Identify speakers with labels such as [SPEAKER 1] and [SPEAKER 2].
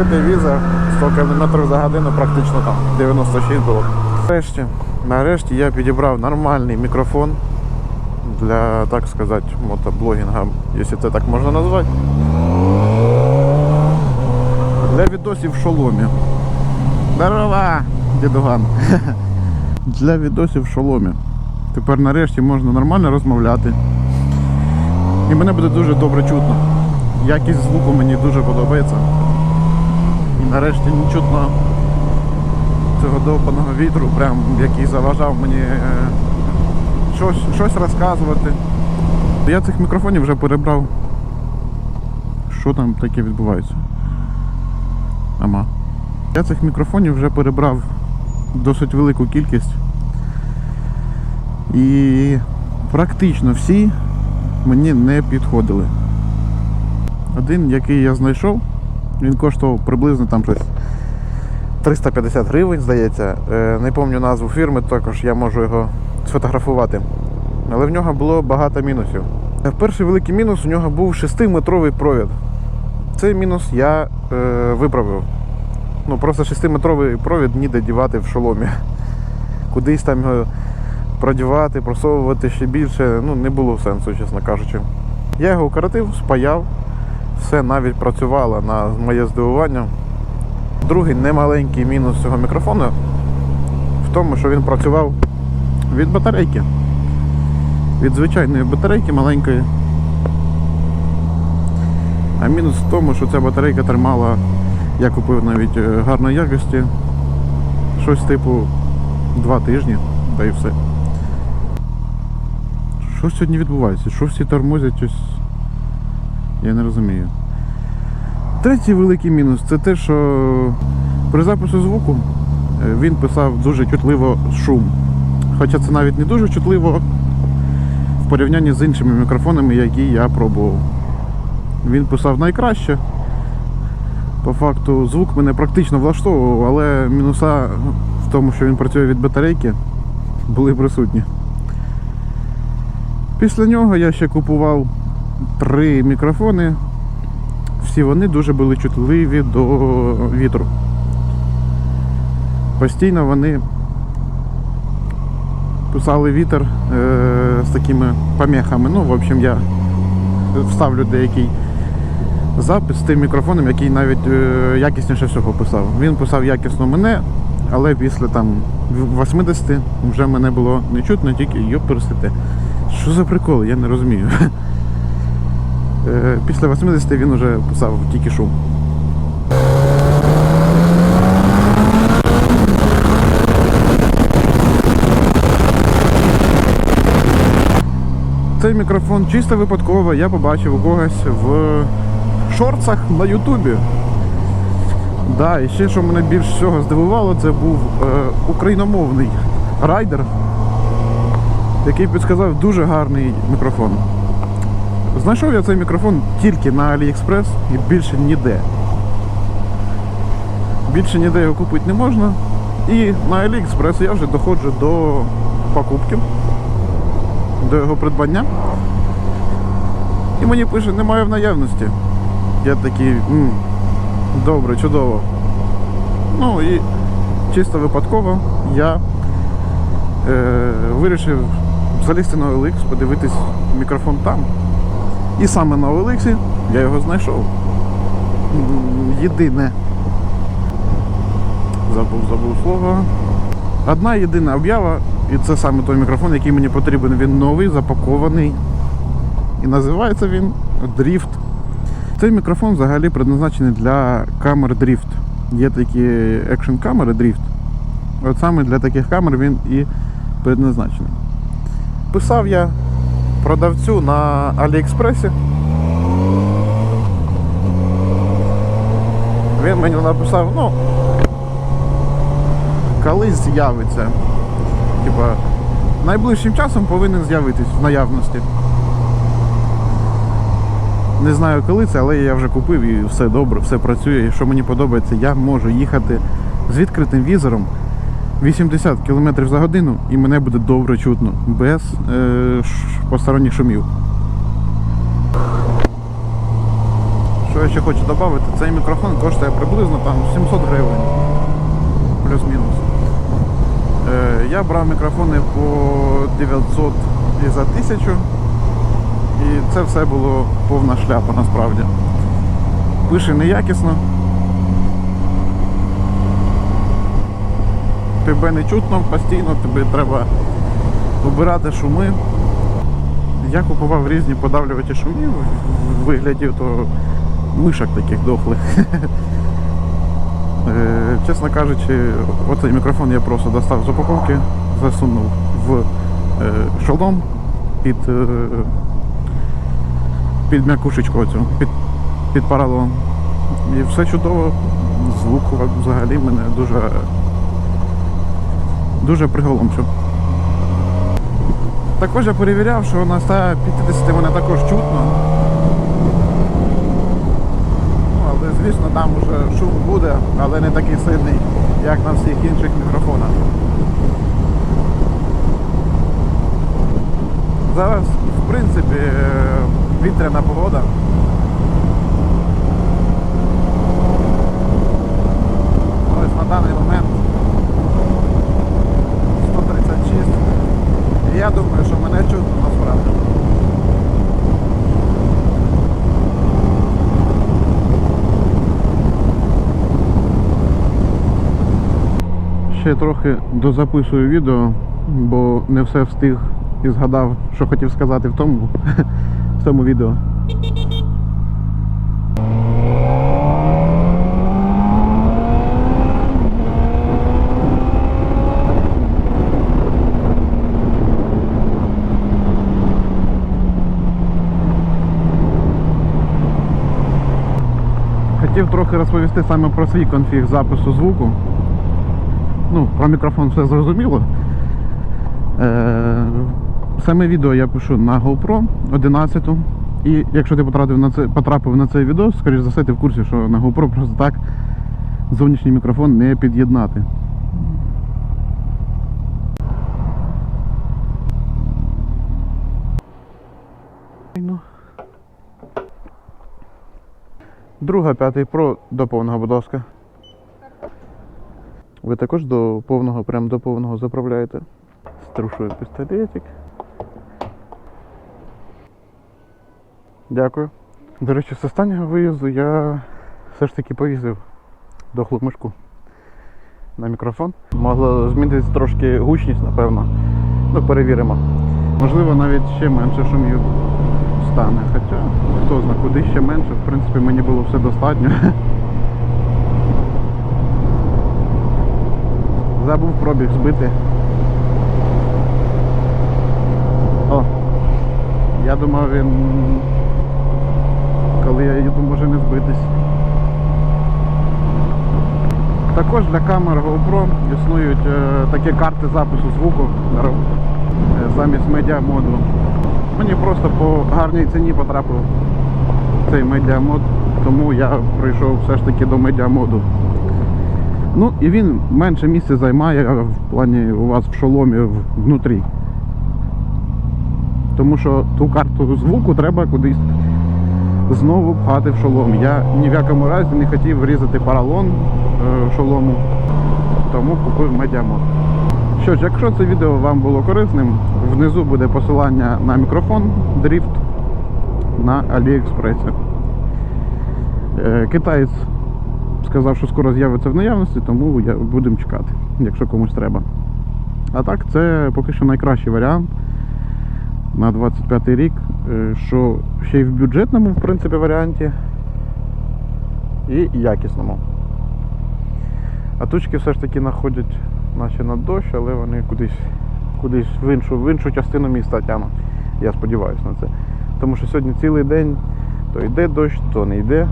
[SPEAKER 1] Відкритий візор, 100 км за годину, практично там 96 було. Нарешті, нарешті я підібрав нормальний мікрофон для, так сказати, мотоблогінга, якщо це так можна назвати. Для відосів в шоломі. Здорова, дідуган. Для відосів в шоломі. Тепер нарешті можна нормально розмовляти. І мене буде дуже добре чутно. Якість звуку мені дуже подобається. І нарешті не чутно цього довбаного вітру, прям, який заважав мені е, щось, щось розказувати. Я цих мікрофонів вже перебрав. Що там таке відбувається? Ама. Я цих мікрофонів вже перебрав досить велику кількість. І практично всі мені не підходили. Один, який я знайшов, він коштував приблизно там щось 350 гривень, здається. Е, Не пам'ятаю назву фірми, також я можу його сфотографувати. Але в нього було багато мінусів. Е, Перший великий мінус у нього був 6-метровий провід. Цей мінус я е, виправив. Ну просто 6-метровий провід ніде дівати в шоломі. Кудись там його продівати, просовувати ще більше, ну не було сенсу, чесно кажучи. Я його укоротив, спаяв, все навіть працювало на моє здивування. Другий немаленький мінус цього мікрофону в тому, що він працював від батарейки. Від звичайної батарейки маленької. А мінус в тому, що ця батарейка тримала, я купив навіть е, гарної якості, щось типу два тижні, та й все. Що сьогодні відбувається? Що всі тормозять щось? Я не розумію. Третій великий мінус це те, що при записі звуку е, він писав дуже чутливо шум. Хоча це навіть не дуже чутливо в порівнянні з іншими мікрофонами, які я пробував. Він писав найкраще. По факту звук мене практично влаштовував, але мінуса в тому, що він працює від батарейки, були присутні. Після нього я ще купував три мікрофони. Всі вони дуже були чутливі до вітру. Постійно вони писали вітер е, з такими помехами. Ну, в общем, я вставлю деякий запис з тим мікрофоном, який навіть е, якісніше всього писав. Він писав якісно мене, але після там 80 вже мене було не чутно, тільки йоптерсите. Що за прикол? Я не розумію. Е, Після 80 він вже писав тільки шум. Цей мікрофон чисто випадково я побачив у когось в шорцах на Ютубі. Да, і ще що мене більш всього здивувало, це був е, україномовний райдер, який підсказав дуже гарний мікрофон. Знайшов я цей мікрофон тільки на AliExpress і більше ніде. Більше ніде його купити не можна. І на AliExpress я вже доходжу до покупки, до його придбання. І мені пише, немає в наявності. Я такий, «М, добре, чудово. Ну і чисто випадково я е, вирішив залізти на OLX, подивитись мікрофон там. І саме на OLX я його знайшов. Єдине. Забув, забув слово. Одна єдина об'ява, і це саме той мікрофон, який мені потрібен. Він новий, запакований. І називається він Drift. Цей мікрофон взагалі предназначений для камер Drift. Є такі екшн камери Drift. От саме для таких камер він і предназначений. Писав я продавцю на Аліекспресі. Він мені написав, ну, колись з'явиться. Типа, найближчим часом повинен з'явитись в наявності. Не знаю коли це, але я вже купив і все добре, все працює. І що мені подобається, я можу їхати з відкритим візором 80 км за годину і мене буде добре чутно, без е, посторонніх шумів. Що я ще хочу додати, цей мікрофон коштує приблизно там 700 гривень. Плюс-мінус. Е, я брав мікрофони по 900 і за 1000. І це все було повна шляпа насправді. Пише неякісно. Тебе не чутно постійно, тобі треба обирати шуми. Я купував різні подавлювачі шумів в вигляді то мишок таких дохлих. Е, Чесно кажучи, оцей мікрофон я просто достав з упаковки, засунув в е, шолом під, е, під м'якушечку оцю, під, під паралон. І все чудово, звук взагалі мене дуже, дуже приголомшив. Також я перевіряв, що на 150 мене також чутно. Ну, але звісно там вже шум буде, але не такий сильний, як на всіх інших мікрофонах. Зараз, в принципі, е, вітряна погода. Ось на даний момент 136. І я думаю, що мене чутно насправді. Ще трохи дозаписую відео, бо не все встиг і згадав, що хотів сказати в тому, в тому відео. Хотів трохи розповісти саме про свій конфіг запису звуку. Ну, про мікрофон все зрозуміло. Е, саме відео я пишу на GoPro 11. І якщо ти потрапив на це, потрапив на цей відео, скоріш за все, ти в курсі, що на GoPro просто так зовнішній мікрофон не під'єднати. Ну. Друга, п'ятий Pro до повного, будь ласка. Ви також до повного, прям до повного заправляєте. Струшую пістолетик. Дякую. До речі, з останнього виїзду я все ж таки повісив дохлу мишку на мікрофон. Могло змінитися трошки гучність, напевно. Ну, перевіримо. Можливо, навіть ще менше шумів стане. Хоча, хто знає, куди ще менше, в принципі, мені було все достатньо. Забув пробіг збити. О! Я думав він. Коли я їду, може не збитись. Також для камер GoPro існують е, такі карти запису звуку е, замість медіамоду. Мені просто по гарній ціні потрапив цей медіамод, тому я прийшов все ж таки до медіамоду. Ну і він менше місця займає в плані у вас в шоломі внутрі. Тому що ту карту звуку треба кудись знову пхати в шолом. Я ні в якому разі не хотів різати паралон е, шолому, тому купив медіамод. Що ж, якщо це відео вам було корисним, внизу буде посилання на мікрофон Drift на Аліекспресі. Е, Китаєць сказав, що скоро з'явиться в наявності, тому будемо чекати, якщо комусь треба. А так, це поки що найкращий варіант на 25 рік, е, що ще й в бюджетному, в принципі, варіанті і якісному. А тучки все ж таки знаходять наче на дощ, але вони кудись, кудись в, іншу, в іншу частину міста тянуть. Я сподіваюся на це. Тому що сьогодні цілий день то йде дощ, то не йде.